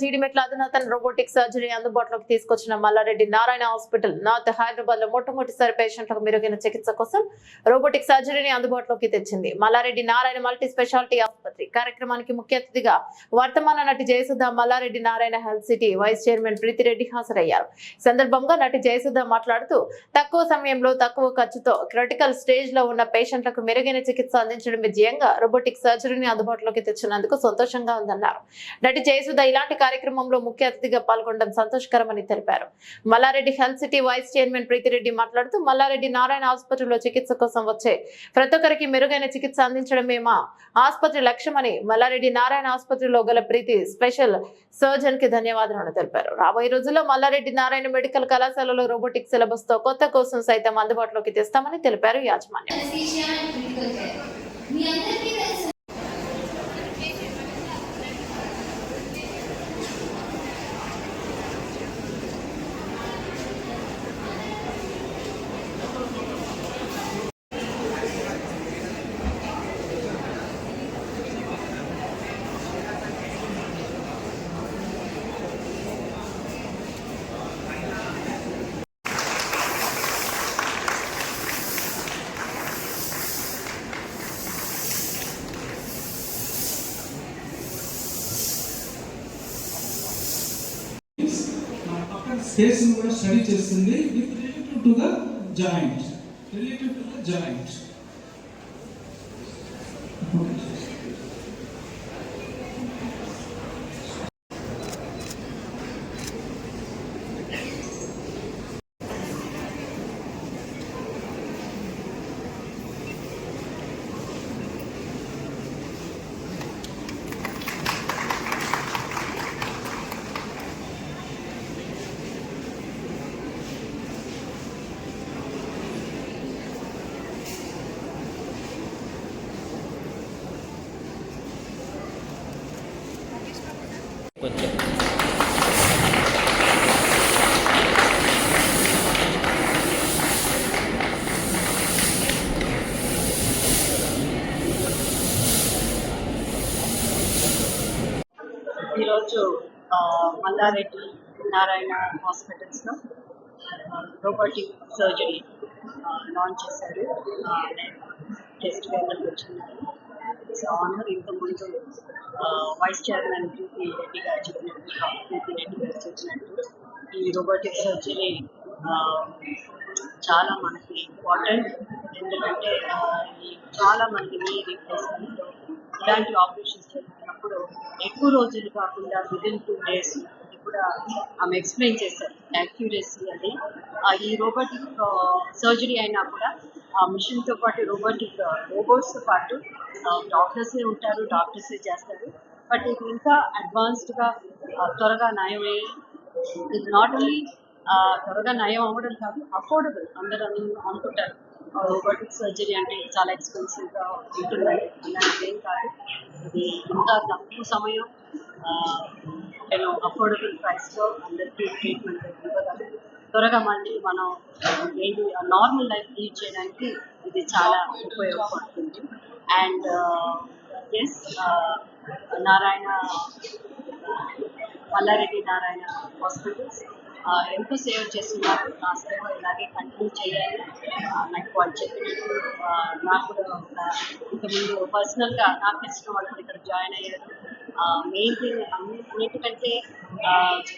జీడిమెట్ల అధునాతన robotic surgery అందుబాటులోకి తీసుకొచ్చిన మల్లారెడ్డి నారాయణ హాస్పిటల్ నార్త్ హైదరాబాద్లో మొట్టమొదటిసారి పేషెంట్లకు మెరుగైన చికిత్స కోసం రోబోటిక్ సర్జరీని అందుబాటులోకి తెచ్చింది. మల్లారెడ్డి నారాయణ మల్టీ స్పెషాలిటీ ఆసుపత్రి కార్యక్రమానికి ముఖ్య అతిథిగా వర్తమాన నటి Jayasudha Malla Reddy Narayana health city vice chairman Preethi Reddy హాజరయ్యారు. సందర్భంగా నటి జయసుధ మాట్లాడుతూ తక్కువ సమయంలో తక్కువ ఖర్చుతో క్రిటికల్ స్టేజ్లో ఉన్న పేషెంట్లకు మెరుగైన చికిత్స అందించడం విజయంగా రోబోటిక్ సర్జరీని అందుబాటులోకి తెచ్చినందుకు సంతోషంగా ఉందన్నారు. నటి జయసుధ ఇలాంటి కార్యక్రమంలో ముఖ్య అతిథిగా పాల్గొనడం సంతోషకరమని తెలిపారు. Malla Reddy health city vice chairman Preethi Reddy మాట్లాడుతూ మల్లారెడ్డి నారాయణ ఆసుపత్రిలో చికిత్స కోసం వచ్చే ప్రతి ఒక్కరికి మెరుగైన చికిత్స అందించడమే మా ఆసుపత్రి లక్ష్యమని మల్లారెడ్డి నారాయణ ఆసుపత్రిలో గల ప్రీతి స్పెషల్ సర్జన్కి ధన్యవాదాలను తెలిపారు. రాబోయే రోజుల్లో మల్లారెడ్డి నారాయణ మెడికల్ కళాశాలలో రోబోటిక్ సిలబస్తో కొత్త కోసం సైతం అందుబాటులోకి తెస్తామని తెలిపారు యాజమాన్యం. పక్కన స్పేస్ కూడా స్టడీ చేస్తుంది with relative to the joint relative to the joint కొంచెం. ఈరోజు మల్లారెడ్డి నారాయణ హాస్పిటల్స్లో రోబోటిక్ సర్జరీ లాంచ్ చేశారు. టెస్ట్ పేపర్కి వచ్చినాను ఆనర్ ఇంతకుముందు వైస్ చైర్మన్ ప్రీతి రెడ్డి గారు చెప్పినట్టు ప్రీతి రెడ్డి గారు చెప్పినట్టు ఈ రోబోటిక్ సర్జరీ చాలా మనకి ఇంపార్టెంట్ ఎందుకంటే uh, ఈ చాలా మంది నీ రీప్లేస్మెంట్ ఇలాంటి ఆపరేషన్స్ చేస్తున్నప్పుడు ఎక్కువ రోజులు కాకుండా విదిన్ టూ డేస్ కూడా ఆమె ఎక్స్ప్లెయిన్ చేశారు. యాక్యురసీ అది ఈ రోబోటిక్ సర్జరీ uh, అయినా కూడా ఆ మిషన్తో పాటు రోబోటిక్ రోబోట్స్తో uh, పాటు డాక్టర్సే ఉంటారు డాక్టర్సే చేస్తారు. బట్ ఇది ఇంకా అడ్వాన్స్డ్గా త్వరగా నయమయ్యి ఇది నాట్ ఓన్లీ త్వరగా నయం అవ్వడం కాదు అఫోర్డబుల్ అందరూ అనుకుంటారు. రోబోటిక్ సర్జరీ అంటే చాలా ఎక్స్పెన్సివ్గా ఉంటుందని అలాంటిది ఏం కాదు. ఇది ఇంకా తక్కువ సమయం నేను అఫోర్డబుల్ ప్రైస్లో అందరికీ ట్రీట్మెంట్ త్వరగా మళ్ళీ మనం ఏంటి నార్మల్ లైఫ్ లీడ్ చేయడానికి ఇది చాలా ఉపయోగపడుతుంది. And yes Narayana Malla Reddy Narayana hospitals ఎంతో సేవ చేస్తున్నారు. నా సేవ ఇలాగే కంటిన్యూ చేయాలి. Uh, uh, నాకు వాళ్ళు చెప్పినట్టు నాకు ఇంకా ఒక ఇంతకుముందు పర్సనల్గా నాకు తెలిసిన వాళ్ళు ఇక్కడ జాయిన్ అయ్యారు. మెయిన్ థింగ్ అన్నిటికంటే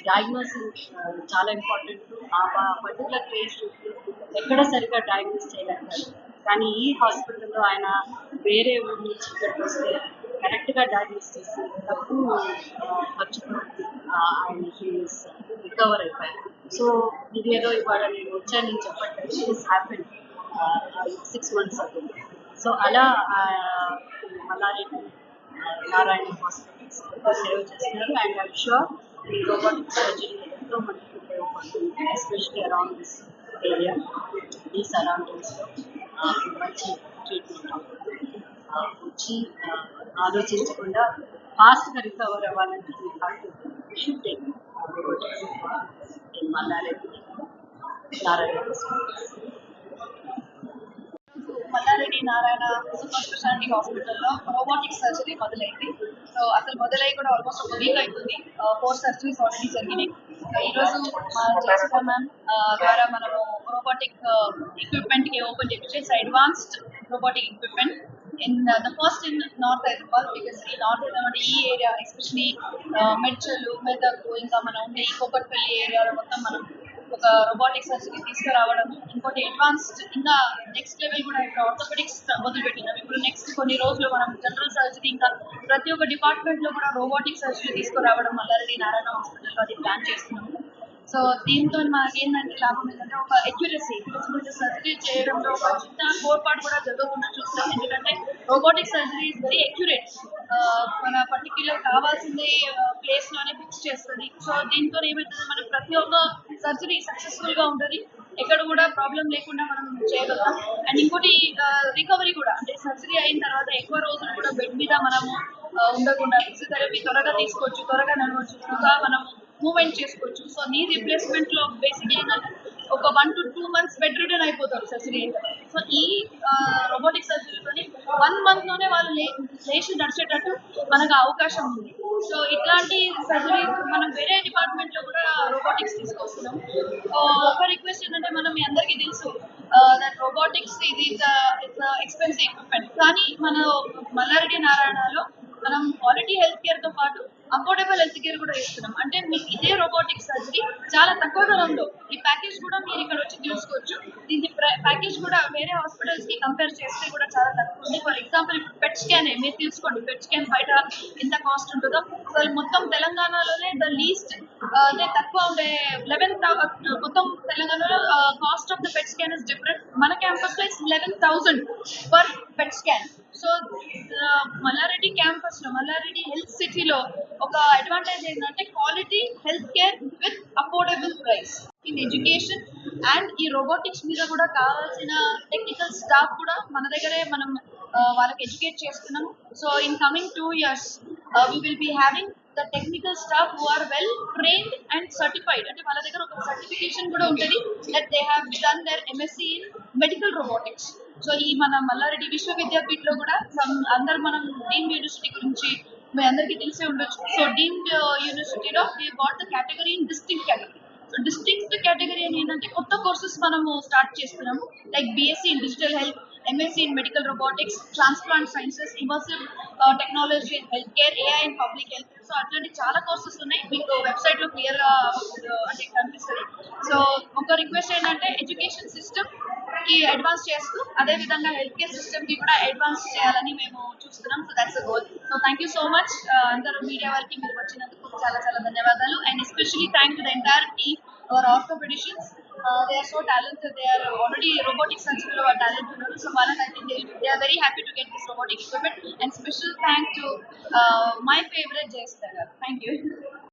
డయాగ్నోసిస్ చాలా ఇంపార్టెంట్ ఆ పర్టికులర్ పేషెంట్ ఎక్కడ సరిగ్గా డయాగ్నోస్ చేయలేకపోయారు. కానీ ఈ హాస్పిటల్లో ఆయన వేరే ఊరు నుంచి ఇక్కడికి వస్తే కరెక్ట్గా డయాగ్నోస్ చేసి తక్కువ ఆ, ఖర్చుతో ఆయన హీస్ రికవర్ అయిపోయారు. సో ఇది ఏదో ఇవాళ నేను వచ్చానని చెప్పట్లేదు దిస్ హ్యాపెన్ సిక్స్ మంత్స్ అవుతుంది సో అలా మల్లారెడ్డి నారాయణ హాస్పిటల్స్ సేవ చేస్తున్నారు. అండ్ ఐమ్ షూర్ ఈ రోబోటిక్ సర్జరీ ఎంతో మందికి ఉపయోగపడుతుంది ఎస్పెషలీ అరౌండ్ దిస్ ఏరియా ఈ సరౌండింగ్స్లో మంచి ట్రీట్మెంట్ అవుతుంది. వచ్చి ఆ, ఆలోచించకుండా ఫాస్ట్గా రికవర్ అవ్వాలంటే should Malla Reddy Narayana Malla Reddy Narayana super speciality హాస్పిటల్లో రోబోటిక్ సర్జరీ మొదలైంది. సో అసలు మొదలై కూడా ఆల్మోస్ట్ ఒక వీక్ అవుతుంది. ఫోర్ సర్జరీస్ ఆల్రెడీ జరిగినాయి. ఈరోజు మా జయసుధ మ్యామ్ ద్వారా మనము రోబోటిక్ ఎక్విప్మెంట్కి open చేపించేసి advanced robotic equipment in the first in north Hyderabad because ఈ నార్త్ హైదరాబాద్ ఈ ఏరియా ఎస్పెషలీ మెడ్చల్ మెదక్ ఇంకా మనం ఉండే ఈ కోకట్పల్లి ఏరియాలో మొత్తం మనం ఒక రోబోటిక్ సర్జరీ తీసుకురావడం ఇంకోటి అడ్వాన్స్డ్ ఇంకా నెక్స్ట్ లెవెల్ కూడా ఇప్పుడు ఆర్థోపెడిక్స్ మొదలుపెట్టినాం. ఇప్పుడు నెక్స్ట్ కొన్ని రోజులు మనం జనరల్ సర్జరీ ఇంకా ప్రతి ఒక్క డిపార్ట్మెంట్లో కూడా రోబోటిక్ సర్జరీ తీసుకురావడం మల్లారెడ్డి నారాయణ హాస్పిటల్లో అది ప్లాన్ చేస్తున్నాము. సో దీంతో మనకి ఏంటంటే లాభం ఏంటంటే ఒక అక్యురసీ సర్జరీ చేయడంలో ఒక చిన్న కోర్పాటు కూడా జరుగుతుందని చూస్తాం ఎందుకంటే robotic surgery is very accurate మన పర్టిక్యులర్ కావాల్సింది ప్లేస్లోనే ఫిక్స్ చేస్తుంది. సో దీంతో ఏమవుతుంది మనకి ప్రతి ఒక్క సర్జరీ సక్సెస్ఫుల్గా ఉంటుంది. ఎక్కడ కూడా ప్రాబ్లం లేకుండా మనం చేయగలం. అండ్ ఇంకోటి రికవరీ కూడా. అంటే సర్జరీ అయిన తర్వాత ఎక్కువ రోజులు కూడా బెడ్ మీద మనము ఉండకుండా ఫిజియోథెరపీ త్వరగా తీసుకోవచ్చు త్వరగా నడవచ్చు. త్వరగా మనం మూవ్మెంట్ చేసుకోవచ్చు. సో నీ రీప్లేస్మెంట్లో బేసిక్ ఏంటంటే ఒక one to two months bed return అయిపోతారు సర్జరీ సో ఈ రోబోటిక్ సర్జరీతోని వన్ మంత్లోనే వాళ్ళు లే లేచి నడిచేటట్టు మనకు అవకాశం ఉంది. సో ఇట్లాంటి సర్జరీ మనం వేరే డిపార్ట్మెంట్లో కూడా రోబోటిక్స్ తీసుకొస్తున్నాం. ఒక రిక్వెస్ట్ ఏంటంటే మనం మీ అందరికీ తెలుసు దట్ రోబోటిక్స్ ఇది ఎక్స్పెన్సివ్ ఎక్విప్మెంట్ కానీ మన మల్లారెడ్డి నారాయణలో మనం క్వాలిటీ హెల్త్ కేర్తో పాటు అఫోర్డబుల్ హెల్త్ కేర్ కూడా ఇస్తున్నాం అంటే మీకు ఇదే రోబోటిక్ సర్జరీ చాలా తక్కువ ధరంలో ఈ ప్యాకేజ్ కూడా మీరు ఇక్కడ వచ్చి తీసుకోవచ్చు దీని ప్యాకేజ్ కూడా వేరే హాస్పిటల్స్కి కంపేర్ చేస్తే కూడా చాలా తక్కువ ఉంది. ఫర్ ఎగ్జాంపుల్ ఇప్పుడు పెట్ స్కాన్ మీరు తీసుకోండి. పెట్ స్కాన్ బయట ఎంత కాస్ట్ ఉంటుందో. అసలు మొత్తం తెలంగాణలోనే ద లీస్ట్ అదే తక్కువ ఉండే లెవెన్ మొత్తం తెలంగాణలో cost of the PET scan is different మన క్యాంపస్లో eleven thousand per PET scan so Malla Reddy క్యాంపస్లో మల్లారెడ్డి హెల్త్ సిటీలో ఒక అడ్వాంటేజ్ ఏంటంటే quality health care with affordable price in education and ఈ రోబోటిక్స్ మీద కూడా కావాల్సిన టెక్నికల్ స్టాఫ్ కూడా మన దగ్గరే మనం వాళ్ళకి ఎడ్యుకేట్ చేస్తున్నాం so in coming two years we will be having the technical staff who are well trained and certified అంటే వాళ్ళ దగ్గర ఒక సర్టిఫికేషన్ కూడా ఉంటుంది that they have done their MSc in medical robotics so ఈ మన మల్లారెడ్డి విశ్వవిద్యాపీఠ్లో కూడా అందరు మనం డీమ్ యూనివర్సిటీ గురించి మీ అందరికీ తెలిసే ఉండొచ్చు. సో డీమ్డ్ యూనివర్సిటీలో we what the category in district category so district category అని ఏంటంటే కొత్త కోర్సెస్ మనము స్టార్ట్ చేస్తున్నాము. Like BSc in digital health MSc in medical robotics transplant sciences immersive technology in health care AI in public health so అట్లాంటి చాలా courses ఉన్నాయి. మీకు వెబ్సైట్లో క్లియర్గా uh, అంటే కనిపిస్తుంది. సో ఒక రిక్వెస్ట్ ఏంటంటే ఎడ్యుకేషన్ సిస్టమ్కి అడ్వాన్స్ చేస్తూ అదే విధంగా హెల్త్ కేర్ సిస్టమ్కి కూడా అడ్వాన్స్ చేయాలని మేము చూస్తున్నాం. So that's goal so thank you so much అందరూ మీడియా వారికి మీరు వచ్చినందుకు చాలా చాలా ధన్యవాదాలు. And especially thank to the entire team our orthopedicians Uh, they are so talented. They are already robotic surgeons are talented. So Bharat, I think they, they are very happy to get this robotic equipment. And special thanks to uh, my favorite Jay Thank you.